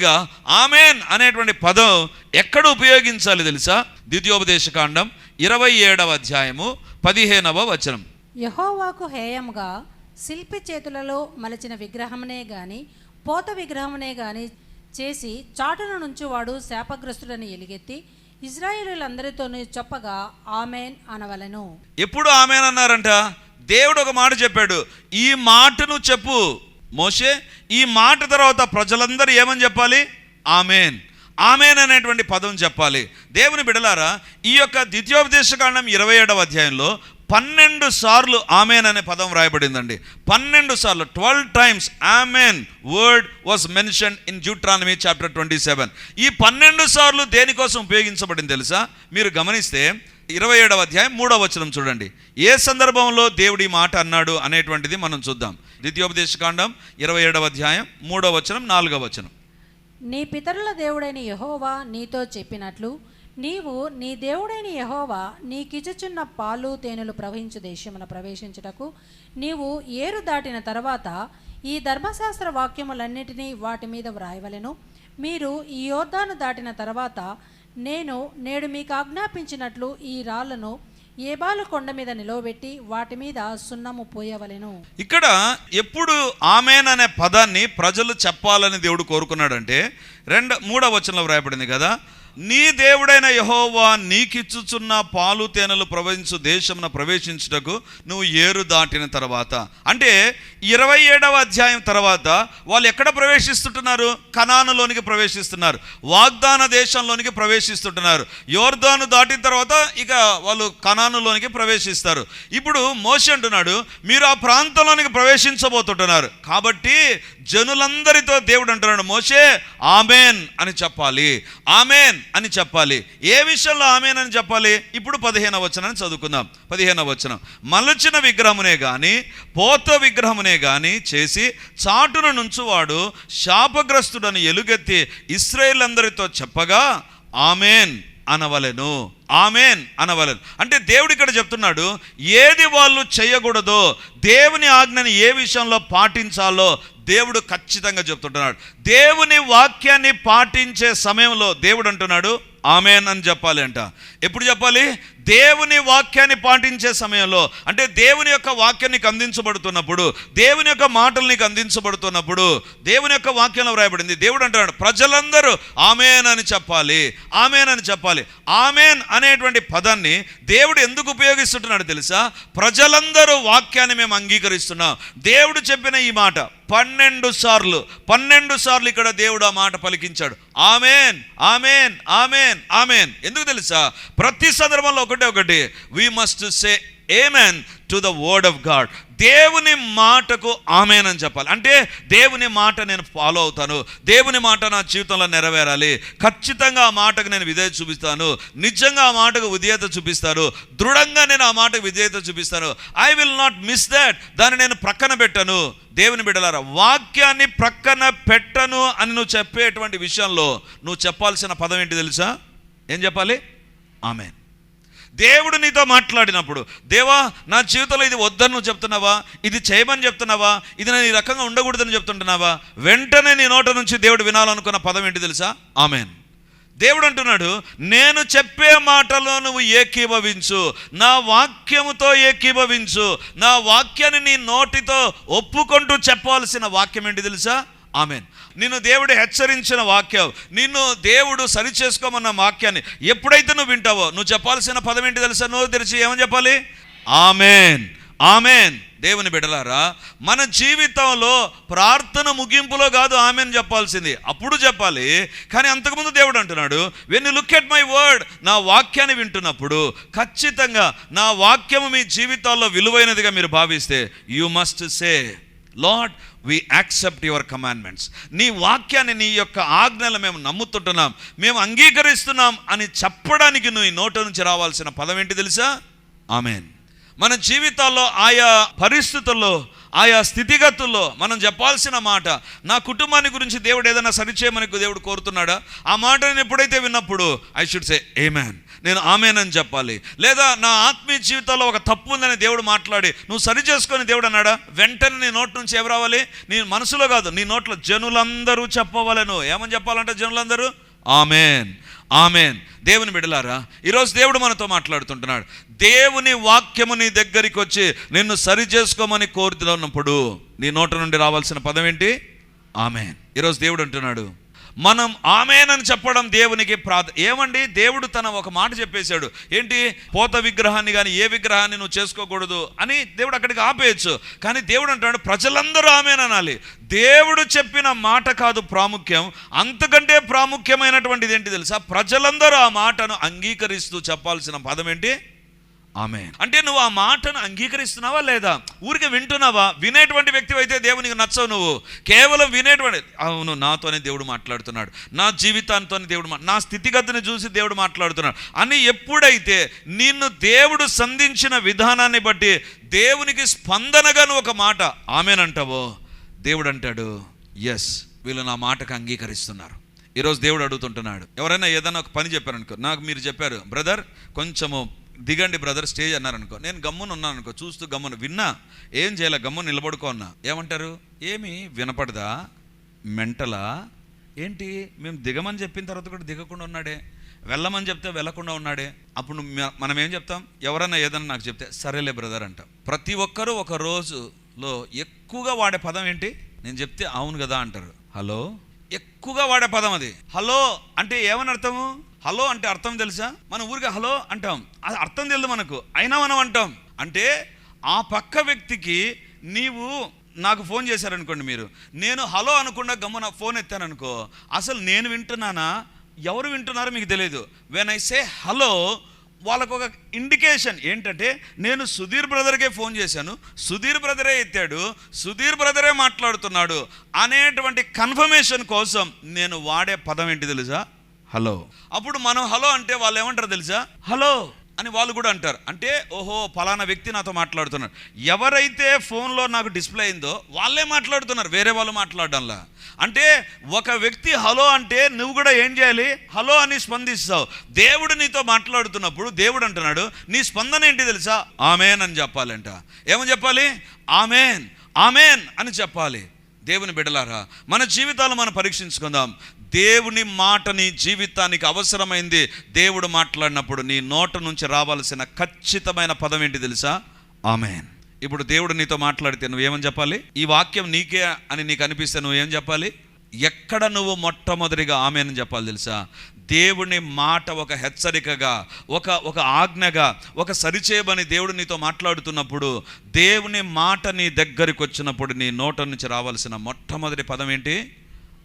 మొట్టమొదటిగా ఆమెన్ అనేటువంటి పదం ఎక్కడ ఉపయోగించాలి తెలుసా? ద్వితీయోపదేశకాండం ఇరవై ఏడవ అధ్యాయము పదిహేనవ వచనం. యహోవాకు హేయముగా శిల్పి చేతులలో మలచిన విగ్రహమునే గాని పోత విగ్రహమునే గాని చేసి చాటున నుంచి వాడు శాపగ్రస్తుడని ఎలుగెత్తి ఇజ్రాయేలులందరితోనూ చెప్పగా ఆమెన్ అనవలెను. ఎప్పుడు ఆమెన్ అన్నారంట? దేవుడు ఒక మాట చెప్పాడు ఈ మాటను చెప్పు. మోషే ఈ మాట తర్వాత ప్రజలందరూ ఏమని చెప్పాలి? ఆమెన్. ఆమెన్ అనేటువంటి పదం చెప్పాలి. దేవుని బిడలారా ఈ యొక్క ద్వితీయోపదేశకాండం ఇరవై ఏడవ అధ్యాయంలో పన్నెండు సార్లు ఆమెన్ అనే పదం వ్రాయబడిందండి. పన్నెండు సార్లు twelve times amen word was mention in Deuteronomy chapter twenty seven ఈ పన్నెండు సార్లు దేనికోసం ఉపయోగించబడింది తెలుసా? మీరు గమనిస్తే ఇరవై ఏడవ అధ్యాయం మూడవ వచనం చూడండి. ఏ సందర్భంలో దేవుడి మాట అన్నాడు అనేటువంటిది మనం చూద్దాం. ద్వితీయోపదేశకాండం ఇరవై ఏడవ అధ్యాయం మూడవ వచనం నాలుగవ వచనం నీ పితరుల దేవుడైన యహోవా నీతో చెప్పినట్లు నీవు నీ దేవుడైన యహోవా నీకిచ్చుచున్న పాలు తేనెలు ప్రవహించు దేశమున ప్రవేశించుటకు నీవు ఏరు దాటిన తర్వాత ఈ ధర్మశాస్త్ర వాక్యములన్నిటినీ వాటి మీద వ్రాయవలెను. మీరు ఈ యోర్దాను దాటిన తర్వాత నేను నేడు మీకు ఆజ్ఞాపించినట్లు ఈ రాళ్ళను ఏబాలు కొండ మీద నిలవబెట్టి వాటి మీద సున్నము పోయవలెను. ఇక్కడ ఎప్పుడు ఆమెన్ అనే పదాన్ని ప్రజలు చెప్పాలని దేవుడు కోరుకున్నాడంటే రెండు మూడవ వచనంలో వ్రాయబడింది కదా నీ దేవుడైన యహోవా నీకిచ్చుచున్న పాలు తేనెలు ప్రవహించు దేశమున ప్రవేశించుటకు నువ్వు ఏరు దాటిన తర్వాత. అంటే ఇరవై ఏడవ అధ్యాయం తర్వాత వాళ్ళు ఎక్కడ ప్రవేశిస్తుంటున్నారు? కనానులోనికి ప్రవేశిస్తున్నారు. వాగ్దాన దేశంలోనికి ప్రవేశిస్తుంటున్నారు. యోర్దాను దాటిన తర్వాత ఇక వాళ్ళు కనానులోనికి ప్రవేశిస్తారు. ఇప్పుడు మోషి అంటున్నాడు మీరు ఆ ప్రాంతంలోనికి ప్రవేశించబోతుంటున్నారు. కాబట్టి జనులందరితో దేవుడు అంటున్నాడు మోషే ఆమెన్ అని చెప్పాలి. ఆమెన్. అని చెప్పాలి. ఏ విషయంలో ఆమెన్ అని చెప్పాలి? ఇప్పుడు పదిహేనవ వచనాన్ని చదువుకుందాం. పదిహేనవ వచనం. మలచిన విగ్రహమునే కానీ పోత విగ్రహమునే కానీ చేసి చాటున నుంచి వాడు శాపగ్రస్తుడని ఎలుగెత్తి ఇస్రాయేల్ అందరితో చెప్పగా ఆమెన్ అనవలెను. ఆమెన్ అనవలెను. అంటే దేవుడు ఇక్కడ చెప్తున్నాడు ఏది వాళ్ళు చేయకూడదో దేవుని ఆజ్ఞని ఏ విషయంలో పాటించాలో దేవుడు ఖచ్చితంగా చెప్తుంటున్నాడు. దేవుని వాక్యాన్ని పాటించే సమయంలో దేవుడు అంటున్నాడు ఆమెన్ అని చెప్పాలి అంట. ఎప్పుడు చెప్పాలి? దేవుని వాక్యాన్ని పాటించే సమయంలో అంటే దేవుని యొక్క వాక్యం నీకు అందించబడుతున్నప్పుడు దేవుని యొక్క మాటలు నీకు అందించబడుతున్నప్పుడు దేవుని యొక్క వాక్యంలో వ్రాయబడింది. దేవుడు అంటున్నాడు ప్రజలందరూ ఆమెన్ అని చెప్పాలి ఆమెన్ అని చెప్పాలి. ఆమెన్ అనేటువంటి పదాన్ని దేవుడు ఎందుకు ఉపయోగిస్తుంటున్నాడు తెలుసా? ప్రజలందరూ వాక్యాన్ని మేము అంగీకరిస్తున్నాం. దేవుడు చెప్పిన ఈ మాట పన్నెండు సార్లు పన్నెండు సార్లు ఇక్కడ దేవుడు ఆ మాట పలికించాడు. Amen amen amen amen. ఎందుకు తెలుసా? ప్రతి సందర్భంలో ఒకటి ఒకటి we must say amen to the word of God దేవుని మాటకు ఆమెన్ అని చెప్పాలి. అంటే దేవుని మాట నేను ఫాలో అవుతాను. దేవుని మాట నా జీవితంలో నెరవేరాలి. ఖచ్చితంగా ఆ మాటకు నేను విధేయత చూపిస్తాను. నిజంగా ఆ మాటకు విధేయత చూపిస్తాను. దృఢంగా నేను ఆ మాటకు విధేయత చూపిస్తాను. I will not miss that దాన్ని నేను ప్రక్కన పెట్టను. దేవుని బిడ్డలారా వాక్యాన్ని ప్రక్కన పెట్టను అని నువ్వు చెప్పేటువంటి విషయంలో నువ్వు చెప్పాల్సిన పదం ఏంటి తెలుసా? ఏం చెప్పాలి? ఆమెన్. దేవుడు నీతో మాట్లాడినప్పుడు దేవా నా జీవితంలో ఇది వద్దని నువ్వు చెప్తున్నావా? ఇది చేయమని చెప్తున్నావా? ఇది నేను ఈ రకంగా ఉండకూడదని చెప్తుంటున్నావా? వెంటనే నీ నోట నుంచి దేవుడు వినాలనుకున్న పదం ఏంటి తెలుసా? ఆమెన్. దేవుడు అంటున్నాడు నేను చెప్పే మాటలో నువ్వు ఏకీభవించు నా వాక్యముతో ఏకీభవించు నా వాక్యాన్ని నీ నోటితో ఒప్పుకుంటూ చెప్పాల్సిన వాక్యం ఏంటి తెలుసా? ఆమెన్. నిన్ను దేవుడు హెచ్చరించిన వాక్యం నిన్ను దేవుడు సరి చేసుకోమన్న వాక్యాన్ని ఎప్పుడైతే నువ్వు వింటావో నువ్వు చెప్పాల్సిన పదం ఏంటి తెలుసా? నువ్వు తెరిచి ఏమని చెప్పాలి? ఆమెన్. ఆమెన్. దేవుని బిడలారా మన జీవితంలో ప్రార్థన ముగింపులో కాదు ఆమెన్ చెప్పాల్సింది. అప్పుడు చెప్పాలి. కానీ అంతకుముందు దేవుడు అంటున్నాడు when you look at my word నా వాక్యాన్ని వింటున్నప్పుడు ఖచ్చితంగా నా వాక్యము మీ జీవితాల్లో విలువైనదిగా మీరు భావిస్తే you must say lord we accept your commandments నీ వాక్యాన్ని నీ యొక్క ఆజ్ఞలు మేము నమ్ముతుంటున్నాం. మేము అంగీకరిస్తున్నాం అని చెప్పడానికి నువ్వు నోట నుంచి రావాల్సిన పదం ఏంటి తెలుసా? ఆమెన్. మన జీవితాల్లో ఆయా పరిస్థితుల్లో ఆయా స్థితిగతుల్లో మనం చెప్పాల్సిన మాట నా కుటుంబాన్ని గురించి దేవుడు ఏదైనా సరిచేయమని దేవుడు కోరుతున్నాడా? ఆ మాట నేను ఎప్పుడైతే విన్నప్పుడు ఐ షుడ్ సే మ్యాన్ నేను ఆమెనని చెప్పాలి. లేదా నా ఆత్మీయ జీవితంలో ఒక తప్పు ఉందని దేవుడు మాట్లాడి నువ్వు సరి చేసుకొని దేవుడు అన్నాడా? వెంటనే నీ నోటి నుంచి ఎవరు రావాలి? నీ మనసులో కాదు నీ నోట్లో జనులందరూ చెప్పవలను. ఏమని చెప్పాలంటే జనులందరూ? ఆమెన్. ఆమెన్. దేవుని బిడలారా ఈరోజు దేవుడు మనతో మాట్లాడుతుంటున్నాడు. దేవుని వాక్యము నీ దగ్గరికి వచ్చి నిన్ను సరి చేసుకోమని కోరుతున్నప్పుడు నీ నోట నుండి రావాల్సిన పదం ఏంటి? ఆమెన్. ఈరోజు దేవుడు అంటున్నాడు మనం ఆమెనని చెప్పడం దేవునికి ప్రాధ ఏమండి? దేవుడు తన ఒక మాట చెప్పేశాడు. ఏంటి? పోత విగ్రహాన్ని కానీ ఏ విగ్రహాన్ని నువ్వు చేసుకోకూడదు అని దేవుడు అక్కడికి ఆపేయచ్చు. కానీ దేవుడు అంటున్నాడు ప్రజలందరూ ఆమెననాలి. దేవుడు చెప్పిన మాట కాదు ప్రాముఖ్యం. అంతకంటే ప్రాముఖ్యమైనటువంటిది ఏంటి తెలుసా? ప్రజలందరూ ఆ మాటను అంగీకరిస్తూ చెప్పాల్సిన పదం ఏంటి? ఆమె అంటే నువ్వు ఆ మాటను అంగీకరిస్తున్నావా లేదా? ఊరికి వింటున్నావా? వినేటువంటి వ్యక్తి అయితే దేవునికి నచ్చవు నువ్వు. కేవలం వినేటువంటి అవును నాతోనే దేవుడు మాట్లాడుతున్నాడు. నా జీవితాంతోనే దేవుడు మా- నా స్థితిగతిని చూసి దేవుడు మాట్లాడుతున్నాడు. అని ఎప్పుడైతే నిన్ను దేవుడు సంధించిన విధానాన్ని బట్టి దేవునికి స్పందనగా నువ్వు ఒక మాట ఆమెనంటావో దేవుడు అంటాడు ఎస్ వీళ్ళు నా మాటకు అంగీకరిస్తున్నారు. ఈరోజు దేవుడు అడుగుతుంటున్నాడు. ఎవరైనా ఏదైనా ఒక పని చెప్పారనుకో నాకు మీరు చెప్పారు బ్రదర్ కొంచెము దిగండి బ్రదర్ స్టేజ్ అన్నారనుకో. నేను గమ్మున ఉన్నాను అనుకో చూస్తూ గమ్మున విన్నా ఏం చేయాలి గమ్మున నిలబడుకో అన్నా. ఏమంటారు? ఏమి వినపడదా? మెంటలా? ఏంటి? మేము దిగమని చెప్పిన తర్వాత కూడా దిగకుండా ఉన్నాడే. వెళ్ళమని చెప్తే వెళ్ళకుండా ఉన్నాడే. అప్పుడు మ- మనం ఏం చెప్తాం? ఎవరన్నా ఏదన్నా నాకు చెప్తే సరేలే బ్రదర్ అంటాం. ప్రతి ఒక్కరూ ఒక రోజులో ఎక్కువగా వాడే పదం ఏంటి? నేను చెప్తే అవును కదా అంటారు. హలో? ఎక్కువగా వాడే పదం అది. హలో? అంటే ఏమని అర్థము? హలో అంటే అర్థం తెలుసా? మనం ఊరికే హలో అంటాం. అది అర్థం తెలియదు మనకు. అయినా మనం అంటాం. అంటే ఆ పక్క వ్యక్తికి నీవు నాకు ఫోన్ చేశారనుకోండి మీరు. నేను హలో అనుకుండా గమ్మున ఫోన్ ఎత్తాననుకో. అసలు నేను వింటున్నానా? ఎవరు వింటున్నారో మీకు తెలియదు వెన్ ఐ సే హలో వాళ్ళకు ఒక ఇండికేషన్ ఏంటంటే నేను సుధీర్ బ్రదర్కే ఫోన్ చేశాను. సుధీర్ బ్రదరే ఎత్తాడు. సుధీర్ బ్రదరే మాట్లాడుతున్నాడు అనేటువంటి కన్ఫర్మేషన్ కోసం నేను వాడే పదం ఏంటి తెలుసా? హలో. అప్పుడు మనం హలో అంటే వాళ్ళు ఏమంటారు తెలుసా? హలో. అని వాళ్ళు కూడా అంటారు. అంటే ఓహో ఫలానా వ్యక్తి నాతో మాట్లాడుతున్నారు. ఎవరైతే ఫోన్లో నాకు డిస్ప్లే అయిందో వాళ్ళే మాట్లాడుతున్నారు. వేరే వాళ్ళు మాట్లాడడంలా. అంటే ఒక వ్యక్తి హలో అంటే నువ్వు కూడా ఏం చేయాలి? హలో అని స్పందిస్తావు. దేవుడు నీతో మాట్లాడుతున్నప్పుడు దేవుడు అంటున్నాడు నీ స్పందన ఏంటి తెలుసా? ఆమెన్ అని చెప్పాలంట. ఏమని చెప్పాలి? ఆమెన్ ఆమెన్ అని చెప్పాలి. దేవుని బిడలారా మన జీవితాలు మనం పరీక్షించుకుందాం. దేవుని మాట నీ జీవితానికి అవసరమైంది. దేవుడు మాట్లాడినప్పుడు నీ నోట నుంచి రావాల్సిన ఖచ్చితమైన పదం ఏంటి తెలుసా? ఆమెన్. ఇప్పుడు దేవుడు నీతో మాట్లాడితే నువ్వేమని చెప్పాలి? ఈ వాక్యం నీకే అని నీకు అనిపిస్తే నువ్వేం చెప్పాలి? ఎక్కడ నువ్వు మొట్టమొదటిగా ఆమెను చెప్పాలి తెలుసా? దేవుని మాట ఒక హెచ్చరికగా ఒక ఒక ఆజ్ఞగా ఒక సరిచేయమని దేవుడు నీతో మాట్లాడుతున్నప్పుడు దేవుని మాట నీ దగ్గరికి వచ్చినప్పుడు నీ నోట నుంచి రావాల్సిన మొట్టమొదటి పదం ఏంటి?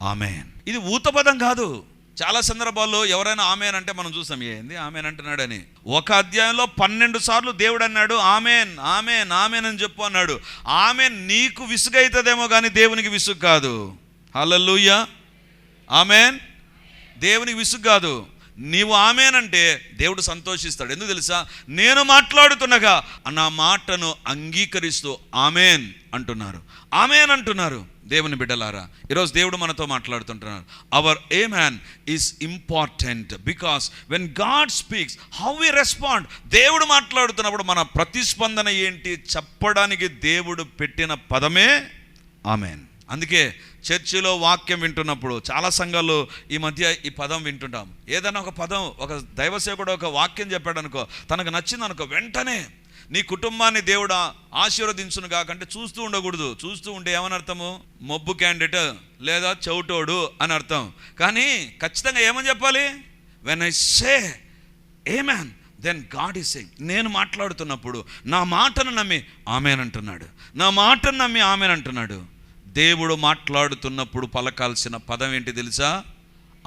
ఆమెన్. ఇది ఊతపదం కాదు. చాలా సందర్భాల్లో ఎవరైనా ఆమెన్ అంటే మనం చూసాం ఏంది ఆమెన్ అంటున్నాడని. ఒక అధ్యాయంలో పన్నెండు సార్లు దేవుడు అన్నాడు ఆమెన్ ఆమెన్ ఆమెన్ అని చెప్పు అన్నాడు. ఆమెన్ నీకు విసుగైతుందేమో కానీ దేవునికి విసుగు కాదు. హలల్లుయ్య ఆమెన్ దేవునికి విసుగు కాదు. నీవు ఆమెనంటే దేవుడు సంతోషిస్తాడు. ఎందుకు తెలుసా? నేను మాట్లాడుతుండగా నా మాటను అంగీకరిస్తూ ఆమెన్ అంటున్నారు. ఆమెన్ అంటున్నారు. దేవుని బిడ్డలారా ఈరోజు దేవుడు మనతో మాట్లాడుతుంటున్నారు our amen is important because when God speaks how we respond దేవుడు మాట్లాడుతున్నప్పుడు మన ప్రతిస్పందన ఏంటి? చెప్పడానికి దేవుడు పెట్టిన పదమే ఆమెన్. అందుకే చర్చిలో వాక్యం వింటున్నప్పుడు చాలా సంఘాలు ఈ మధ్య ఈ పదం వింటుంటాం. ఏదైనా ఒక పదం ఒక దైవసేవకుడు ఒక వాక్యం చెప్పాడు అనుకో తనకు నచ్చింది అనుకో వెంటనే నీ కుటుంబాన్ని దేవుడు ఆశీర్వదించును కాకంటే చూస్తూ ఉండకూడదు. చూస్తూ ఉంటే ఏమని అర్థము క్యాండిడేట్ లేదా చౌటోడు అని అర్థం. కానీ ఖచ్చితంగా ఏమని చెప్పాలి? When I say amen then God is saying నేను మాట్లాడుతున్నప్పుడు నా మాటను నమ్మి ఆమెనంటున్నాడు నా మాటను నమ్మి ఆమెనంటున్నాడు దేవుడు మాట్లాడుతున్నప్పుడు పలకాల్సిన పదం ఏంటి తెలుసా?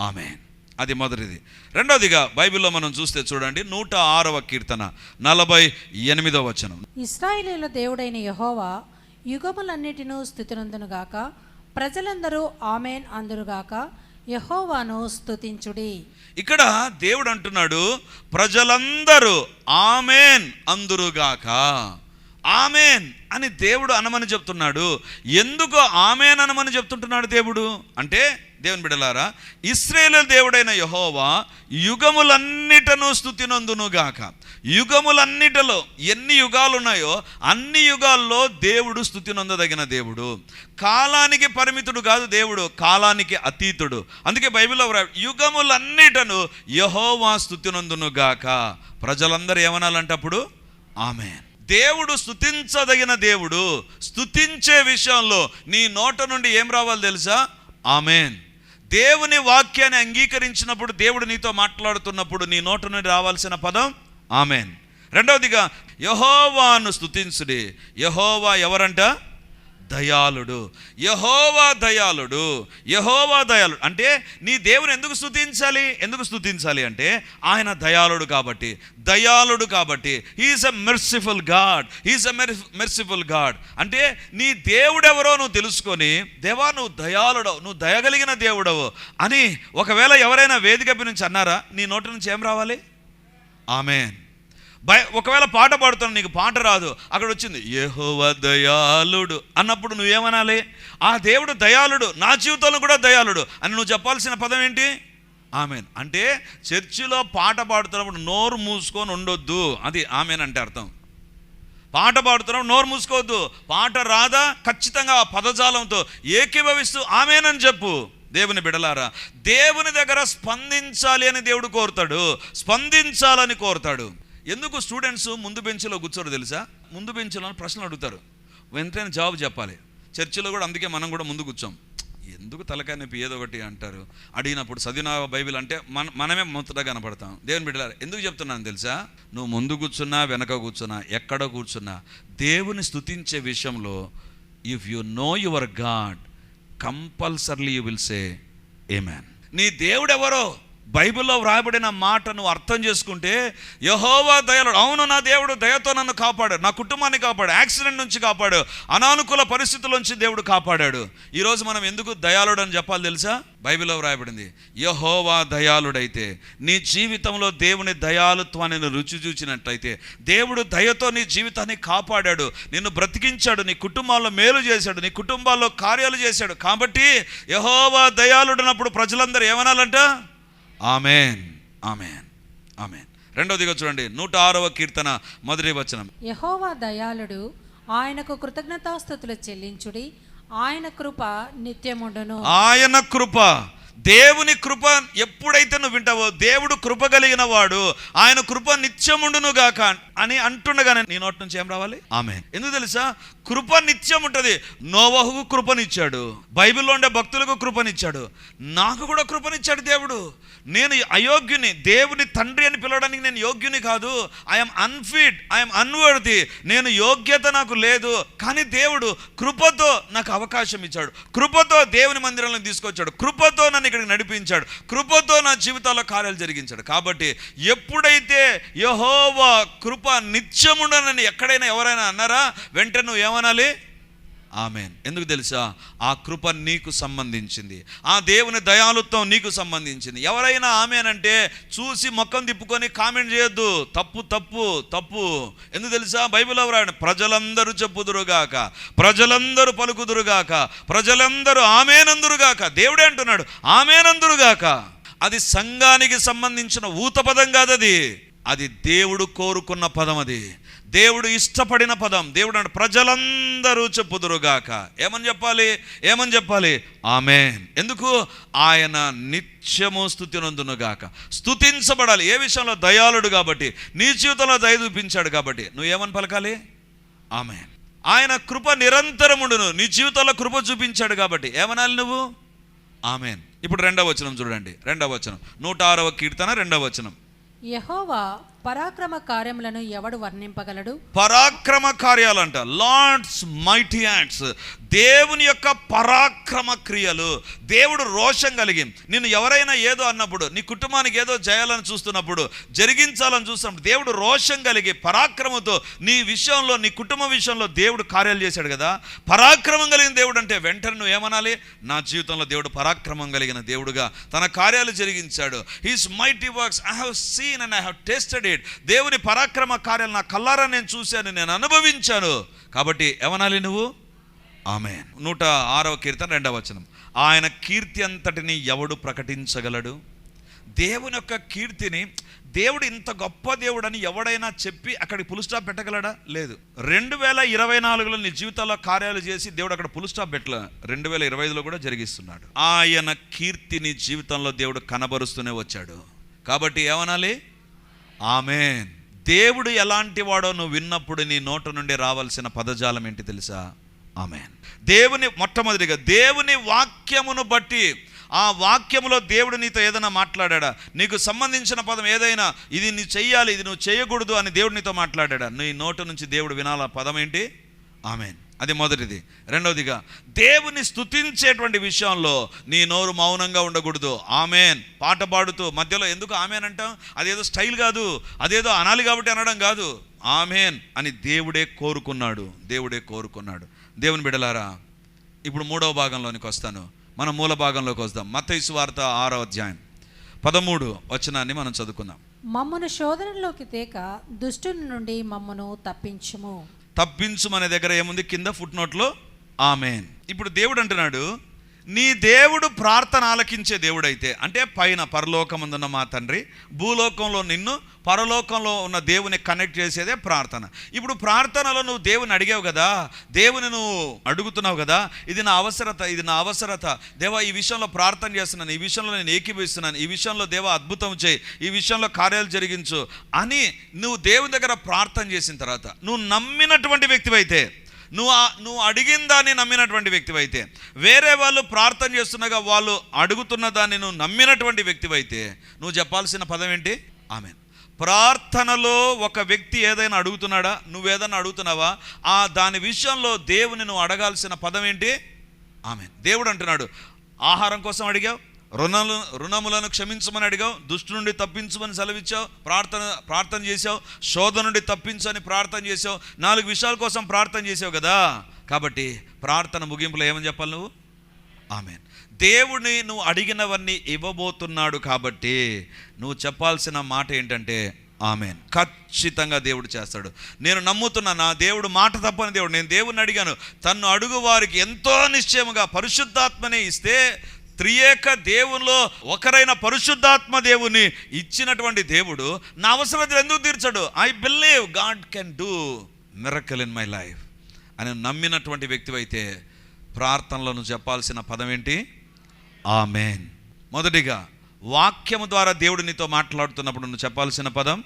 ఆమె అది మొదటిది. రెండవదిగా బైబిల్లో మనం చూస్తే చూడండి నూట ఆరవ కీర్తన నలభై ఎనిమిదవ వచనం. ఇస్రాయేలీల దేవుడైన యహోవా యుగములన్నిటినూ స్థుతినందునుగాక ప్రజలందరూ ఆమెన్ అందురుగాక యహోవాను స్తుతించుడి. ఇక్కడ దేవుడు అంటున్నాడు ప్రజలందరూ ఆమెన్ అందురుగాక ఆమెన్ అని దేవుడు అనమని చెప్తున్నాడు. ఎందుకు ఆమెన్ అనమని చెప్తుంటున్నాడు దేవుడు? అంటే దేవుని బిడలారా ఇస్రాయేలు దేవుడైన యహోవా యుగములన్నిటను స్థుతినందునుగాక యుగములన్నిటిలో ఎన్ని యుగాలు ఉన్నాయో అన్ని యుగాల్లో దేవుడు స్థుతి నొందదగిన దేవుడు. కాలానికి పరిమితుడు కాదు దేవుడు కాలానికి అతీతుడు. అందుకే బైబిల్లో యుగములన్నిటను యహోవా స్థుతి నందునుగాక ప్రజలందరూ ఏమనాలంటే అప్పుడు ఆమె దేవుడు స్థుతించదగిన దేవుడు స్థుతించే విషయంలో నీ నోట నుండి ఏం రావాలి తెలుసా? ఆమెన్. దేవుని వాక్యాన్ని అంగీకరించినప్పుడు దేవుడు నీతో మాట్లాడుతున్నప్పుడు నీ నోట నుండి రావాల్సిన పదం ఆమెన్. రెండవదిగా యహోవాను స్థుతించుడి యహోవా ఎవరంట? దయాళుడు. యహోవా దయాళుడు. యహోవా దయాళుడు. అంటే నీ దేవుని ఎందుకు స్థుతించాలి ఎందుకు స్థుతించాలి అంటే ఆయన దయాళుడు కాబట్టి. దయాళుడు కాబట్టి. He is a merciful God he is a merciful God అంటే నీ దేవుడెవరో నువ్వు తెలుసుకొని దేవా నువ్వు దయాళుడవు నువ్వు దయగలిగిన దేవుడవు అని ఒకవేళ ఎవరైనా వేదిక నుంచి అన్నారా నీ నోటి నుంచి ఏం రావాలి? ఆమెన్. భయ ఒకవేళ పాట పాడుతాను నీకు పాట రాదు అక్కడ వచ్చింది యహోవ దయాళుడు అన్నప్పుడు నువ్వేమనాలి? ఆ దేవుడు దయాళుడు నా జీవితంలో కూడా దయాళుడు అని నువ్వు చెప్పాల్సిన పదం ఏంటి? ఆమెన్. అంటే చర్చిలో పాట పాడుతున్నప్పుడు నోరు మూసుకొని ఉండొద్దు అది ఆమెన్ అంటే అర్థం. పాట పాడుతున్నావు నోరు మూసుకోవద్దు పాట రాదా? ఖచ్చితంగా ఆ పదజాలంతో ఏకీభవిస్తూ ఆమెనని చెప్పు. దేవుని బిడలారా దేవుని దగ్గర స్పందించాలి అని దేవుడు కోరుతాడు స్పందించాలని కోరుతాడు. ఎందుకు స్టూడెంట్స్ ముందు బెంచ్లో కూర్చోరు తెలుసా? ముందు బెంచ్లో ప్రశ్నలు అడుగుతారు. వెంటనే జవాబు చెప్పాలి. చర్చిలో కూడా అందుకే మనం కూడా ముందు కూర్చోం. ఎందుకు తలకాయ నొప్పి ఏదో ఒకటి అంటారు. అడిగినప్పుడు చదివిన బైబిల్ అంటే మన మనమే మొత్తగా కనపడతాం. దేవుని బిడ్డలారు ఎందుకు చెప్తున్నాను తెలుసా? నువ్వు ముందు కూర్చున్నా వెనక కూర్చున్నా ఎక్కడ కూర్చున్నా దేవుని స్తుతించే విషయంలో if you know your God compulsorily you will say amen నీ దేవుడెవరో? బైబిల్లో వ్రాయబడిన మాట నువ్వు అర్థం చేసుకుంటే యహోవా దయలుడు అవును నా దేవుడు దయతో నన్ను కాపాడాడు నా కుటుంబాన్ని కాపాడు. యాక్సిడెంట్ నుంచి కాపాడు. అనానుకూల పరిస్థితుల నుంచి దేవుడు కాపాడాడు. ఈరోజు మనం ఎందుకు దయాళుడు అని చెప్పాలి తెలుసా? బైబిల్లో వ్రాయబడింది యహోవా దయాళుడైతే నీ జీవితంలో దేవుని దయాలుత్వాన్ని రుచి చూచినట్లయితే దేవుడు దయతో నీ జీవితాన్ని కాపాడాడు. నిన్ను బ్రతికించాడు నీ కుటుంబాల్లో మేలు చేశాడు నీ కుటుంబాల్లో కార్యాలు చేశాడు. కాబట్టి యహోవా దయాళుడనప్పుడు ప్రజలందరూ ఏమనాలంట? Amen amen amen. రెండవదిగా చూడండి నూట ఆరవ కీర్తన మొదటి వచనం. యహోవా దయాళుడు ఆయనకు కృతజ్ఞతాస్థుతులు చెల్లించుడి ఆయన కృప నిత్యముండును. ఆయన కృప దేవుని కృప ఎప్పుడైతే నువ్వు వింటావో దేవుడు కృప కలిగిన వాడు ఆయన కృప నిత్యముండును గాక అని అంటుండగానే నీ నోటి నుంచి ఏం రావాలి? ఆమె ఎందుకు తెలుసా? కృప నిత్యం ఉంటుంది. నోవహుకు కృపనిచ్చాడు. బైబిల్లో ఉండే భక్తులకు కృపనిచ్చాడు. నాకు కూడా కృపనిచ్చాడు దేవుడు. నేను అయోగ్యుని దేవుని తండ్రి అని పిలవడానికి నేను యోగ్యుని కాదు. ఐఎమ్ అన్ఫిట్ ఐఎమ్ అన్వర్ది నేను యోగ్యత నాకు లేదు. కానీ దేవుడు కృపతో నాకు అవకాశం ఇచ్చాడు. కృపతో దేవుని మందిరంలో తీసుకొచ్చాడు. కృపతో నన్ను ఇక్కడికి నడిపించాడు. కృపతో నా జీవితాల్లో కార్యాలు జరిగించాడు. కాబట్టి ఎప్పుడైతే యహోవా కృప నిత్యముండనని ఎక్కడైనా ఎవరైనా అన్నారా? వెంటనే నువ్వు ఏమనాలి? ఆమెన్. ఎందుకు తెలుసా? ఆ కృప నీకు సంబంధించింది. ఆ దేవుని దయాలుత్వం నీకు సంబంధించింది. ఎవరైనా ఆమెనంటే చూసి మొక్కం తిప్పుకొని కామెంట్ చేయొద్దు. తప్పు తప్పు తప్పు. ఎందుకు తెలుసా? బైబిల్ ఎవరాడు ప్రజలందరూ చెప్పుదురుగాక. ప్రజలందరూ పలుకుదురుగాక. ప్రజలందరూ ఆమెనందురుగాక. దేవుడే అంటున్నాడు ఆమెనందురుగాక. అది సంఘానికి సంబంధించిన ఊత పదం కాదది. అది అది దేవుడు కోరుకున్న పదం అది. దేవుడు ఇష్టపడిన పదం. దేవుడు అంటే ప్రజలందరూ చెప్పుదురుగాక. ఏమని చెప్పాలి? ఏమని చెప్పాలి? ఆమె ఎందుకు? ఆయన నిత్యము స్థుతినందునుగాక. స్థుతించబడాలి. ఏ విషయంలో? దయాళుడు కాబట్టి. నీ జీవితంలో దయ చూపించాడు కాబట్టి. నువ్వు ఏమని పలకాలి? ఆమె ఆయన కృప నిరంతరముడును. నీ జీవితంలో కృప చూపించాడు కాబట్టి. ఏమనాలి నువ్వు? ఆమెన్. ఇప్పుడు రెండవ వచనం చూడండి. రెండవ వచనం. నూట ఆరవ కీర్తన రెండవ వచనం. యహోవా పరాక్రమ కార్యములను ఎవడు వర్ణింపగలడు? పరాక్రమ కార్యాలంట లార్డ్స్ మైటీ హ్యాండ్స్ దేవుని యొక్క పరాక్రమ క్రియలు. దేవుడు రోషం కలిగి. నిన్ను ఎవరైనా ఏదో అన్నప్పుడు నీ కుటుంబానికి ఏదో చేయాలని చూస్తున్నప్పుడు జరిగించాలని చూస్తున్నప్పుడు దేవుడు రోషం కలిగి పరాక్రమతో నీ విషయంలో నీ కుటుంబ విషయంలో దేవుడు కార్యాలు చేశాడు కదా. పరాక్రమం కలిగిన దేవుడు అంటే వెంటనే నువ్వు ఏమనాలి? నా జీవితంలో దేవుడు పరాక్రమం కలిగిన దేవుడుగా తన కార్యాలు జరిగించాడు. His mighty works I have seen and I have tasted it it దేవుని పరాక్రమ కార్యాలు నా కల్లారా నేను చూశాను నేను అనుభవించాను. కాబట్టి ఏమనాలి నువ్వు? ఆమె నూట ఆరవ కీర్తన రెండవ వచనం. ఆయన కీర్తి అంతటిని ఎవడు ప్రకటించగలడు? దేవుని యొక్క కీర్తిని దేవుడు ఇంత గొప్ప దేవుడు అని ఎవడైనా చెప్పి అక్కడికి పులు స్టాప్ పెట్టగలడా? లేదు. రెండు వేల ఇరవై నాలుగులో నీ జీవితాల్లో కార్యాలు చేసి దేవుడు అక్కడ పులు స్టాప్ పెట్టలే. రెండు వేల ఇరవై ఐదులో కూడా జరిగిస్తున్నాడు. ఆయన కీర్తిని జీవితంలో దేవుడు కనబరుస్తూనే వచ్చాడు. కాబట్టి ఏమనాలి? ఆమె దేవుడు ఎలాంటి వాడో నువ్వు విన్నప్పుడు నీ నోట నుండి రావాల్సిన పదజాలం ఏంటి తెలుసా? ఆమె దేవుని మొట్టమొదటిగా దేవుని వాక్యమును బట్టి ఆ వాక్యములో దేవుడు నీతో ఏదైనా మాట్లాడా నీకు సంబంధించిన పదం ఏదైనా ఇది నీ చెయ్యాలి ఇది నువ్వు చేయకూడదు అని దేవుడు నీతో మాట్లాడా నీ నోట నుంచి దేవుడు వినాల? పదం ఏంటి? ఆమెన్. అది మొదటిది. రెండవదిగా దేవుని స్థుతించేటువంటి విషయంలో నీ నోరు మౌనంగా ఉండకూడదు. ఆమెన్. పాట పాడుతూ మధ్యలో ఎందుకు ఆమెన్ అంటాం? అదేదో స్టైల్ కాదు. అదేదో అనాలి కాబట్టి అనడం కాదు. ఆమెన్ అని దేవుడే కోరుకున్నాడు. దేవుడే కోరుకున్నాడు. దేవుని బిడలారా ఇప్పుడు మూడవ భాగంలోనికి వస్తాను. మనం మూల భాగంలోకి వస్తాం. మత్తయి వార్త ఆరో అధ్యాయం. పదమూడు వచనాన్ని మనం చదువుకుందాం. మమ్మను శోధనలోకి తేక దుష్టుని నుండి మమ్మను తప్పించుము. తప్పించు మన దగ్గర ఏముంది? కింద ఫుట్ నోట్లో ఆమెన్. ఇప్పుడు దేవుడు అంటున్నాడు నీ దేవుడు ప్రార్థన ఆలకించే దేవుడైతే అంటే పైన పరలోకముందున్న మా తండ్రి భూలోకంలో నిన్ను పరలోకంలో ఉన్న దేవుని కనెక్ట్ చేసేదే ప్రార్థన. ఇప్పుడు ప్రార్థనలో నువ్వు దేవుని అడిగావు కదా దేవుని నువ్వు అడుగుతున్నావు కదా ఇది నా అవసరత ఇది నా అవసరత. దేవా ఈ విషయంలో ప్రార్థన చేస్తున్నాను ఈ విషయంలో నేను ఏకీభవిస్తున్నాను ఈ విషయంలో దేవా అద్భుతం చేయి ఈ విషయంలో కార్యాలు జరిగించు అని నువ్వు దేవుని దగ్గర ప్రార్థన చేసిన తర్వాత నువ్వు నమ్మినటువంటి వ్యక్తివైతే నువ్వు నువ్వు అడిగిన దాన్ని నమ్మినటువంటి వ్యక్తివైతే వేరే వాళ్ళు ప్రార్థన చేస్తుండగా వాళ్ళు అడుగుతున్న దాన్ని నువ్వు నమ్మినటువంటి వ్యక్తివైతే నువ్వు చెప్పాల్సిన పదం ఏంటి? ఆమె ప్రార్థనలో ఒక వ్యక్తి ఏదైనా అడుగుతున్నాడా? నువ్వేదైనా అడుగుతున్నావా? ఆ దాని విషయంలో దేవుని నువ్వు అడగాల్సిన పదం ఏంటి? ఆమె దేవుడు అంటున్నాడు ఆహారం కోసం అడిగావు? రుణాలు రుణములను క్షమించమని అడిగావు దుష్టు నుండి తప్పించమని సెలవిచ్చావు ప్రార్థన ప్రార్థన చేసావు శోధ నుండి తప్పించని ప్రార్థన చేసావు నాలుగు విషయాల కోసం ప్రార్థన చేసావు కదా. కాబట్టి ప్రార్థన ముగింపులో ఏమని చెప్పాలి నువ్వు? ఆమె దేవుడిని నువ్వు అడిగినవన్నీ ఇవ్వబోతున్నాడు కాబట్టి నువ్వు చెప్పాల్సిన మాట ఏంటంటే ఆమెన్. ఖచ్చితంగా దేవుడు చేస్తాడు. నేను నమ్ముతున్నా నా దేవుడు మాట తప్పని దేవుడు. నేను దేవుడిని అడిగాను. తన్ను అడుగు వారికి ఎంతో నిశ్చయముగా పరిశుద్ధాత్మనే ఇస్తే త్రియేక దేవునిలో ఒకరైన పరిశుద్ధాత్మ దేవుని ఇచ్చినటువంటి దేవుడు నా అవసరతలు ఎందుకు తీర్చడు? I believe God can do miracle in my life అని నమ్మినటువంటి వ్యక్తివైతే ప్రార్థనలో నువ్వు చెప్పాల్సిన పదం ఏంటి? ఆమెన్ మొదటిగా వాక్యము ద్వారా దేవుడు నీతో మాట్లాడుతున్నప్పుడు నువ్వు చెప్పాల్సిన పదం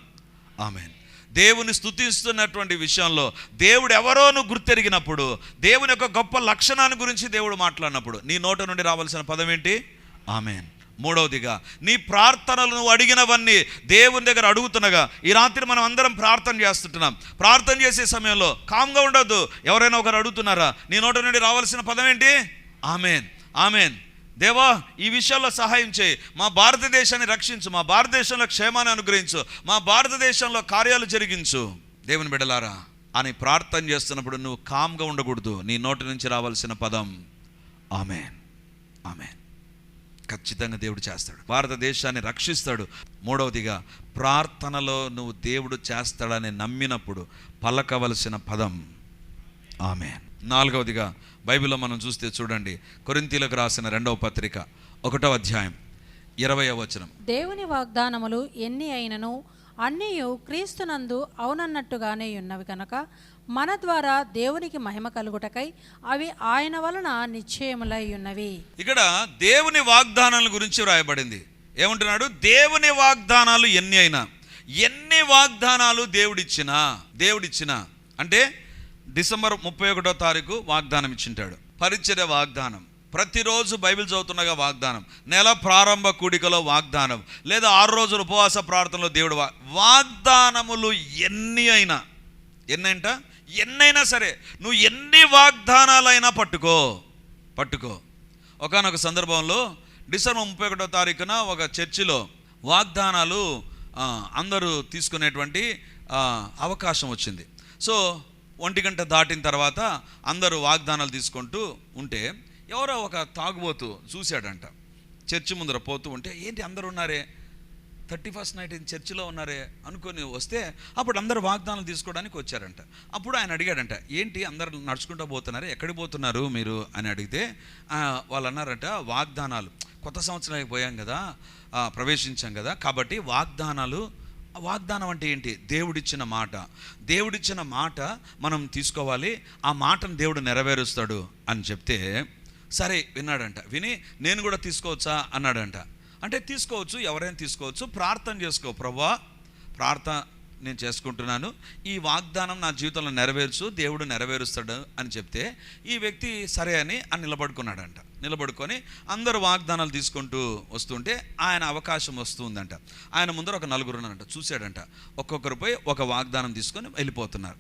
ఆమెన్ దేవుని స్తుతిస్తున్నటువంటి విషయంలో దేవుడు ఎవరో నువ్వు గుర్తెరిగినప్పుడు దేవుని యొక్క గొప్ప లక్షణాన్ని గురించి దేవుడు మాట్లాడినప్పుడు నీ నోట నుండి రావాల్సిన పదం ఏంటి? ఆమెన్. మూడవదిగా నీ ప్రార్థనలు నువ్వు అడిగినవన్నీ దేవుని దగ్గర అడుగుతున్నగా ఈ రాత్రి మనం అందరం ప్రార్థన చేస్తుంటున్నాం. ప్రార్థన చేసే సమయంలో కామ్గా ఉండొద్దు. ఎవరైనా ఒకరు అడుగుతున్నారా? నీ నోట నుండి రావాల్సిన పదం ఏంటి? ఆమెన్. ఆమెన్. దేవా ఈ విషయాల్లో సహాయం చేయి. మా భారతదేశాన్ని రక్షించు మా భారతదేశంలో క్షేమాన్ని అనుగ్రహించు మా భారతదేశంలో కార్యాలు జరిగించు. దేవుని బిడలారా అని ప్రార్థన చేస్తున్నప్పుడు నువ్వు కామ్గా ఉండకూడదు. నీ నోటి నుంచి రావాల్సిన పదం. ఆమె ఆమె ఖచ్చితంగా దేవుడు చేస్తాడు. భారతదేశాన్ని రక్షిస్తాడు. మూడవదిగా ప్రార్థనలో నువ్వు దేవుడు చేస్తాడని నమ్మినప్పుడు పలకవలసిన పదం. ఆమె నాలుగవదిగా బైబిల్లో మనం చూస్తే చూడండి కొరింతీలకు రాసిన రెండవ పత్రిక ఒకటో అధ్యాయం ఇరవయవ వచనం. దేవుని వాగ్దానములు ఎన్ని అయినను అన్నీయు క్రీస్తునందు అవునన్నట్టుగానే ఉన్నవి కనుక మన ద్వారా దేవునికి మహిమ కలుగుటకై అవి ఆయన వలన నిశ్చయములై ఉన్నవి. ఇక్కడ దేవుని వాగ్దానాల గురించి వ్రాయబడింది. ఏమంటున్నాడు? దేవుని వాగ్దానాలు ఎన్ని అయినా ఎన్ని వాగ్దానాలు దేవుడిచ్చినా దేవుడిచ్చినా అంటే డిసెంబర్ ముప్పై ఒకటో తారీఖు వాగ్దానం ఇచ్చింటాడు. పరిచర్య వాగ్దానం. ప్రతిరోజు బైబిల్ చదువుతుండగా వాగ్దానం. నెల ప్రారంభ కూడికలో వాగ్దానం. లేదా ఆరు రోజులు ఉపవాస ప్రార్థనలో దేవుడు వా- వాగ్దానములు ఎన్ని అయినా ఎన్నంట? ఎన్నైనా సరే నువ్వు ఎన్ని వాగ్దానాలైనా పట్టుకో పట్టుకో. ఒకనొక సందర్భంలో డిసెంబర్ ముప్పై ఒకటో తారీఖున ఒక చర్చిలో వాగ్దానాలు అందరూ తీసుకునేటువంటి అవకాశం వచ్చింది. సో ఒంటి గంట దాటిన తర్వాత అందరూ వాగ్దానాలు తీసుకుంటూ ఉంటే ఎవరో ఒక తాగుబోతు చూశాడంట. చర్చి ముందర పోతూ ఉంటే ఏంటి అందరు ఉన్నారే? థర్టీ ఫస్ట్ నైట్ చర్చిలో ఉన్నారే? అనుకొని వస్తే అప్పుడు అందరు వాగ్దానాలు తీసుకోవడానికి వచ్చారంట. అప్పుడు ఆయన అడిగాడంట ఏంటి అందరు నడుచుకుంటూ పోతున్నారు? ఎక్కడికి పోతున్నారు మీరు? అని అడిగితే వాళ్ళు అన్నారంట వాగ్దానాలు కొత్త సంవత్సరానికి పోయాం కదా ప్రవేశించాం కదా కాబట్టి వాగ్దానాలు వాగ్దానం అంటే ఏంటి? దేవుడిచ్చిన మాట. దేవుడిచ్చిన మాట మనం తీసుకోవాలి. ఆ మాటను దేవుడు నెరవేరుస్తాడు అని చెప్తే సరే విన్నాడంట. విని నేను కూడా తీసుకోవచ్చా? అన్నాడంట. అంటే తీసుకోవచ్చు ఎవరైనా తీసుకోవచ్చు. ప్రార్థన చేసుకో ప్రభా ప్రార్థన నేను చేసుకుంటున్నాను. ఈ వాగ్దానం నా జీవితంలో నెరవేర్చు దేవుడు నెరవేరుస్తాడు అని చెప్తే ఈ వ్యక్తి సరే అని అని నిలబడుకున్నాడంట. నిలబడుకొని అందరూ వాగ్దానాలు తీసుకుంటూ వస్తుంటే ఆయన అవకాశం వస్తుందంట. ఆయన ముందర ఒక నలుగురు ఉన్నారంట. చూశాడంట. ఒక్కొక్కరు పోయి ఒక వాగ్దానం తీసుకొని వెళ్ళిపోతున్నారు.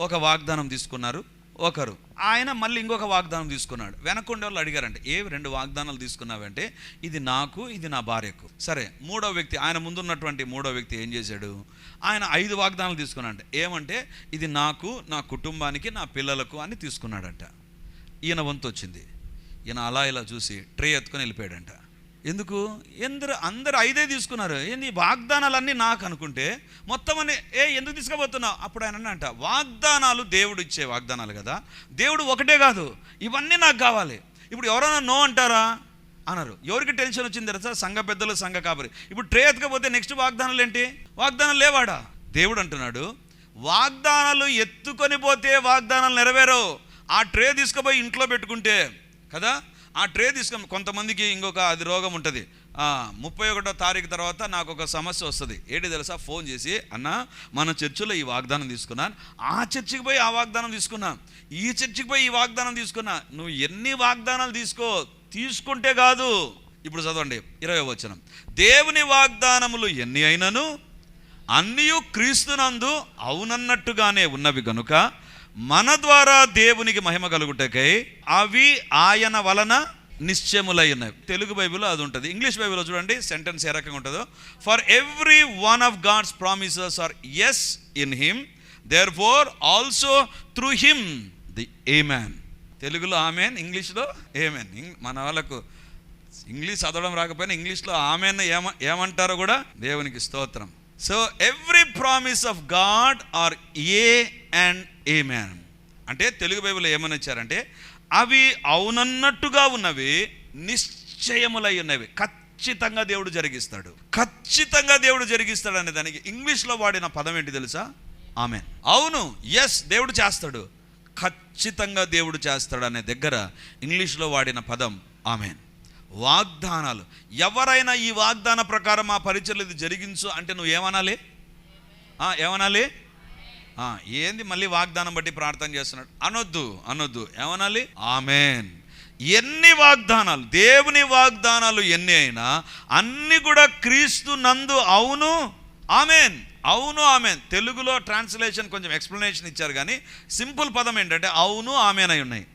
ఒక వాగ్దానం తీసుకున్నారు ఒకరు. ఆయన మళ్ళీ ఇంకొక వాగ్దానం తీసుకున్నాడు. వెనకుండే వాళ్ళు అడిగారంట. ఏ రెండు వాగ్దానాలు తీసుకున్నావంటే ఇది నాకు ఇది నా భార్యకు. సరే మూడో వ్యక్తి ఆయన ముందున్నటువంటి మూడో వ్యక్తి ఏం చేశాడు? ఆయన ఐదు వాగ్దానాలు తీసుకున్నాడంట. ఏమంటే ఇది నాకు నా కుటుంబానికి నా పిల్లలకు అని తీసుకున్నాడంట. ఈయన వంతు వచ్చింది ఈయన అలా ఇలా చూసి ట్రే ఎత్తుకొని వెళ్ళిపోయాడంట. ఎందుకు? ఎందరు అందరు ఐదే తీసుకున్నారు. ఏంది వాగ్దానాలన్నీ నాకు అనుకుంటే మొత్తం అని ఏ ఎందుకు తీసుకుపోతున్నావు? అప్పుడు ఆయన అన్నంట వాగ్దానాలు దేవుడు ఇచ్చే వాగ్దానాలు కదా. దేవుడు ఒకటే కాదు ఇవన్నీ నాకు కావాలి. ఇప్పుడు ఎవరైనా నో అంటారా? అన్నారు ఎవరికి టెన్షన్ వచ్చింది తెలుసా? సంఘ పెద్దలు సంఘ కాపరి. ఇప్పుడు ట్రే ఎత్తుకపోతే నెక్స్ట్ వాగ్దానాలు ఏంటి? వాగ్దానాలు లేవాడా? దేవుడు అంటున్నాడు వాగ్దానాలు ఎత్తుకొని పోతే వాగ్దానాలు నెరవేరవు. ఆ ట్రే తీసుకుపోయి ఇంట్లో పెట్టుకుంటే కదా? ఆ ట్రే తీసుకొని కొంతమందికి ఇంకొక అది రోగం ఉంటుంది. ముప్పై ఒకటో తారీఖు తర్వాత నాకు ఒక సమస్య వస్తుంది. ఏంటి తెలుసా? ఫోన్ చేసి అన్న మన చర్చిలో ఈ వాగ్దానం తీసుకున్నాను. ఆ చర్చికి పోయి ఆ వాగ్దానం తీసుకున్నా. ఈ చర్చికి పోయి ఈ వాగ్దానం తీసుకున్నా. నువ్వు ఎన్ని వాగ్దానాలు తీసుకో తీసుకుంటే కాదు. ఇప్పుడు చదవండి. ఇరవై వచనం. దేవుని వాగ్దానములు ఎన్ని అయినను? అన్నీ క్రీస్తునందు అవునన్నట్టుగానే ఉన్నవి గనుక మన ద్వారా దేవునికి మహిమ కలుగుటకై అవి ఆయన వలన నిశ్చయములై ఉన్నాయి తెలుగు బైబిల్లో అది ఉంటుంది. ఇంగ్లీష్ బైబిల్లో చూడండి సెంటెన్స్ ఏ రకంగా ఉంటుందో. For every one of God's promises are yes in him therefore also through him the amen తెలుగులో ఆమెన్ ఇంగ్లీష్లో ఏమెన్ మన వాళ్ళకు ఇంగ్లీష్ చదవడం రాకపోయినా ఇంగ్లీష్లో ఆమెను ఏమ ఏమంటారో కూడా దేవునికి స్తోత్రం. So every promise of God are yea and amen అంటే తెలుగు బైబిల్లో ఏమని వచ్చారంటే అవి అవునన్నట్టుగా ఉన్నవి నిశ్చయములై ఉన్నవి. ఖచ్చితంగా దేవుడు జరిగిస్తాడు. ఖచ్చితంగా దేవుడు జరిగిస్తాడు అనే దానికి ఇంగ్లీష్లో వాడిన పదం ఏంటి తెలుసా? ఆమెన్ అవును ఎస్ దేవుడు చేస్తాడు. ఖచ్చితంగా దేవుడు చేస్తాడు అనే దగ్గర ఇంగ్లీష్లో వాడిన పదం ఆమెన్ వాగ్దానాలు. ఎవరైనా ఈ వాగ్దాన ప్రకారం ఆ పరిచయలు ఇది జరిగించు అంటే నువ్వు ఏమనాలి? ఏమనాలి? ఏంది మళ్ళీ వాగ్దానం బట్టి ప్రార్థన చేస్తున్నాడు? అనొద్దు అనొద్దు. ఏమనాలి? ఆమెన్. ఎన్ని వాగ్దానాలు? దేవుని వాగ్దానాలు ఎన్ని అయినా అన్ని కూడా క్రీస్తు నందు అవును ఆమెన్. అవును ఆమెన్. తెలుగులో ట్రాన్స్లేషన్ కొంచెం ఎక్స్ప్లెనేషన్ ఇచ్చారు కానీ సింపుల్ పదం ఏంటంటే అవును ఆమెన్ అయి ఉన్నాయి.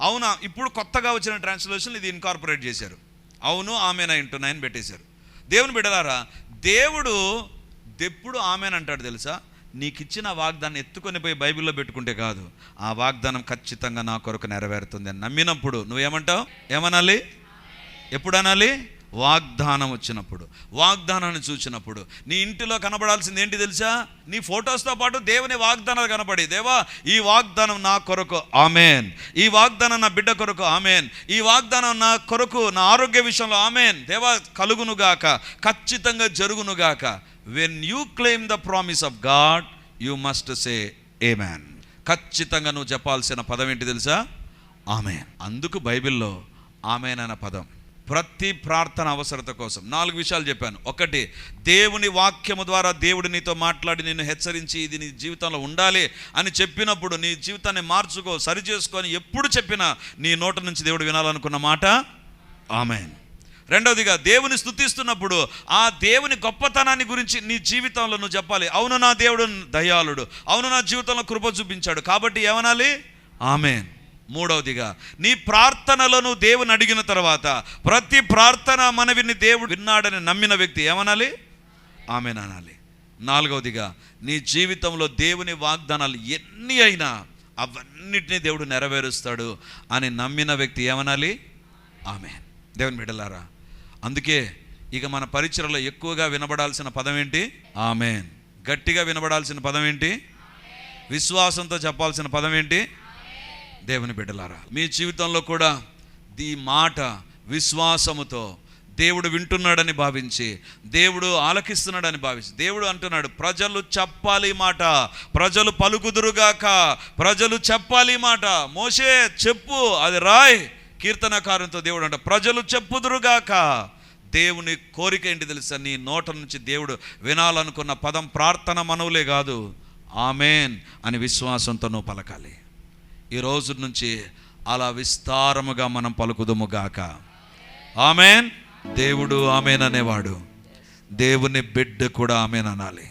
అవునా ఇప్పుడు కొత్తగా వచ్చిన ట్రాన్స్లేషన్ ఇది ఇన్కార్పొరేట్ చేశారు. అవును ఆమెనా ఇంటున్నాయని పెట్టేశారు. దేవుని బిడ్డలారా దేవుడు ఎప్పుడు ఆమెనంటాడు తెలుసా? నీకు ఇచ్చిన వాగ్దానం ఎత్తుకొని పోయి బైబిల్లో పెట్టుకుంటే కాదు. ఆ వాగ్దానం ఖచ్చితంగా నా కొరకు నెరవేరుతుంది అని నమ్మినప్పుడు నువ్వేమంటావు? ఏమనాలి? ఎప్పుడు అనాలి? వాగ్దానం వచ్చినప్పుడు వాగ్దానాన్ని చూసినప్పుడు నీ ఇంటిలో కనబడాల్సింది ఏంటి తెలుసా? నీ ఫొటోస్తో పాటు దేవుని వాగ్దానాలు కనపడి దేవా ఈ వాగ్దానం నా కొరకు ఆమెన్. ఈ వాగ్దానం నా బిడ్డ కొరకు ఆమెన్. ఈ వాగ్దానం నా కొరకు నా ఆరోగ్య విషయంలో ఆమెన్. దేవా కలుగునుగాక ఖచ్చితంగా జరుగునుగాక. When you claim the promise of God you must say amen ఖచ్చితంగా నువ్వు చెప్పాల్సిన పదం ఏంటి తెలుసా? ఆమెన్. అందుకు బైబిల్లో ఆమెన్ అన్న పదం. ప్రతి ప్రార్థన అవసరత కోసం. నాలుగు విషయాలు చెప్పాను. ఒకటి దేవుని వాక్యము ద్వారా దేవుడు నీతో మాట్లాడి నిన్ను హెచ్చరించి ఇది నీ జీవితంలో ఉండాలి అని చెప్పినప్పుడు నీ జీవితాన్ని మార్చుకో సరి చేసుకొని ఎప్పుడు చెప్పినా నీ నోట నుంచి దేవుడు వినాలనుకున్న మాట? ఆమెన్. రెండవదిగా దేవుని స్థుతిస్తున్నప్పుడు ఆ దేవుని గొప్పతనాన్ని గురించి నీ జీవితంలో నువ్వు చెప్పాలి. అవును నా దేవుడు దయాళుడు. అవును నా జీవితంలో కృప చూపించాడు. కాబట్టి ఏమనాలి? ఆమెన్. మూడవదిగా నీ ప్రార్థనలను దేవుని అడిగిన తర్వాత ప్రతి ప్రార్థన మనవిని దేవుడు విన్నాడని నమ్మిన వ్యక్తి ఏమనాలి? ఆమెను అనాలి. నాలుగవదిగా నీ జీవితంలో దేవుని వాగ్దానాలు ఎన్ని అయినా అవన్నిటినీ దేవుడు నెరవేరుస్తాడు అని నమ్మిన వ్యక్తి ఏమనాలి? ఆమె. దేవుని బిడ్డలారా అందుకే ఇక మన పరిచయలో ఎక్కువగా వినబడాల్సిన పదం ఏంటి? ఆమెన్. గట్టిగా వినబడాల్సిన పదం ఏంటి? విశ్వాసంతో చెప్పాల్సిన పదం ఏంటి? దేవుని బిడ్డలారా మీ జీవితంలో కూడా ఈ మాట విశ్వాసముతో దేవుడు వింటున్నాడని భావించి దేవుడు ఆలకిస్తున్నాడని భావించి దేవుడు అంటున్నాడు ప్రజలు చెప్పాలి మాట ప్రజలు పలుకుదురుగాక ప్రజలు చెప్పాలి ఈ మాట మోసే చెప్పు అది రాయ్. కీర్తనకారంతో దేవుడు అంట ప్రజలు చెప్పుదురుగాక. దేవుని కోరిక ఏంటి తెలుసా? నీ నోట నుంచి దేవుడు వినాలనుకున్న పదం ప్రార్థన మనవులే కాదు. ఆమెన్ అని విశ్వాసంతో నువ్వు పలకాలి. ఈ రోజు నుంచి అలా విస్తారముగా మనం పలుకుదుము గాక. ఆమెన్. దేవుడు ఆమెన్ అనేవాడు. దేవుని బిడ్డ కూడా ఆమెన్ అనాలి.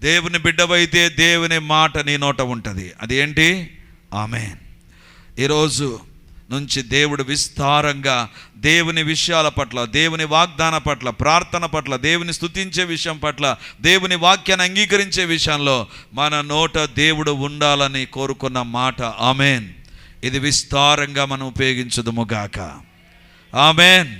దేవుని బిడ్డవైతే దేవుని మాట నీ నోట ఉంటుంది. అది ఏంటి ఆమెన్ ఈరోజు నుంచి దేవుడు విస్తారంగా దేవుని విషయాల పట్ల దేవుని వాగ్దాన పట్ల ప్రార్థన పట్ల దేవుని స్థుతించే విషయం పట్ల దేవుని వాక్యాన్ని అంగీకరించే విషయంలో మన నోట దేవుడు ఉండాలని కోరుకున్న మాట. ఆమెన్. ఇది విస్తారంగా మనం ఉపయోగించుదుముగాక ఆమెన్.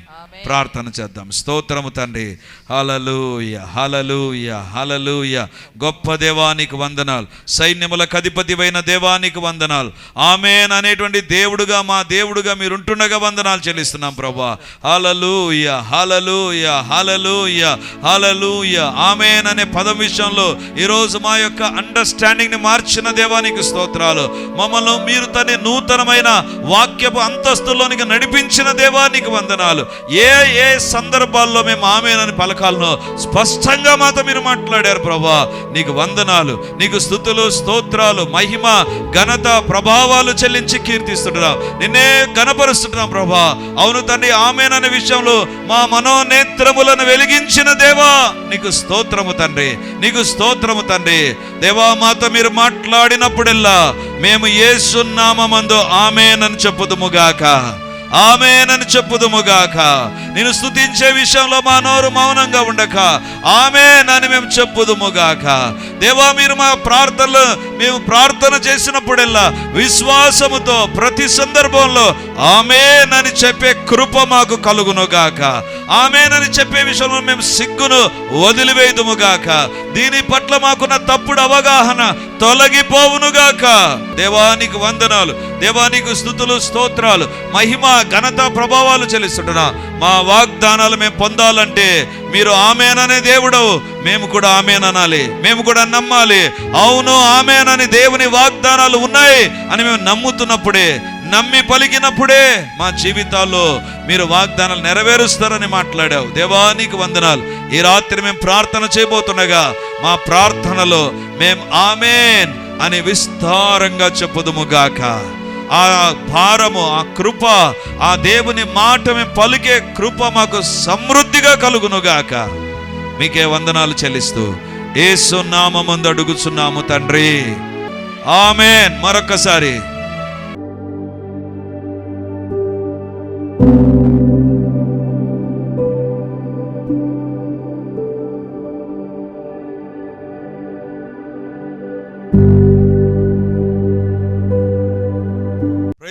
ప్రార్థన చేద్దాం. స్తోత్రము తండ్రి. హలలుయ హలలుయ హలలుయ గొప్ప దేవానికి వందనాలు. సైన్యముల అధిపతివైన దేవానికి వందనాలు. ఆమెన్ అనేటువంటి దేవుడుగా మా దేవుడుగా మీరు ఉంటుండగా వందనాలు చెల్లిస్తున్నాం ప్రభా. హలలుయ హలలుయ హలలుయ హలలుయ ఆమెన్ అనే పదం విషయంలో ఈరోజు మా యొక్క అండర్స్టాండింగ్ని మార్చిన దేవానికి స్తోత్రాలు. మమ్మల్ని మీరు తన నూతనమైన వాక్యపు అంతస్తులోనికి నడిపించిన దేవానికి వందనాలు. ఏ ఏ ఏ సందర్భాల్లో మేము ఆమెనని పలకాలను స్పష్టంగా మాతో మీరు మాట్లాడారు ప్రభా. నీకు వందనాలు నీకు స్థుతులు స్తోత్రాలు మహిమ ఘనత ప్రభావాలు చెల్లించి కీర్తిస్తుంటున్నాం. నిన్నే గణపరుస్తున్నాం ప్రభా. అవును తండ్రి ఆమెననే విషయంలో మా మనోనేత్రములను వెలిగించిన దేవా. నీకు స్తోత్రము తండ్రి నీకు స్తోత్రము తండ్రి. దేవా మాతో మీరు మాట్లాడినప్పుడెల్లా మేము ఏసున్నామందు ఆమెనని చెప్పుదుముగాక ఆమెనని చెప్పుదుముగాక. నేను స్తుతించే విషయంలో మా నోరు మౌనంగా ఉండక. ఆమెనని మేము చెప్పుదుముగాక. దేవా మీరు మా ప్రార్థనలు మేము ప్రార్థన చేసినప్పుడల్లా విశ్వాసముతో ప్రతి సందర్భంలో ఆమెనని చెప్పే కృప మాకు కలుగునుగాక. ఆమెనని చెప్పే విషయంలో మేము సిగ్గును వదిలివేయుదుముగాక. దీని పట్ల మాకున్న తప్పుడు అవగాహన తొలగిపోవునుగాక. దేవానికి వందనాలు. దేవానికి స్థుతులు స్తోత్రాలు మహిమ ఘనత ప్రభావాలు చెల్లిస్తుంటున్నా మా వాగ్దానాలు మేము పొందాలంటే మీరు ఆమెననే దేవుడు మేము కూడా ఆమెననాలి. మేము కూడా నమ్మాలి. అవును ఆమెనని దేవుని వాగ్దానాలు ఉన్నాయి అని మేము నమ్ముతున్నప్పుడే నమ్మి పలికినప్పుడే మా జీవితాల్లో మీరు వాగ్దానాలు నెరవేరుస్తారని మాట్లాడావు. దేవానికి వందనాలు. ఈ రాత్రి మేము ప్రార్థన చేయబోతుండగా మా ప్రార్థనలో మేము ఆమెన్ అని విస్తారంగా చెప్పుదుముగాక ఆ భారము ఆ కృప ఆ దేవుని మాట మేము పలికే కృప మాకు సమృద్ధిగా కలుగునుగాక. మీకే వందనాలు చెల్లిస్తూ ఏసు నామమందు అడుగుచున్నాము తండ్రి. ఆమెన్. మరొకసారి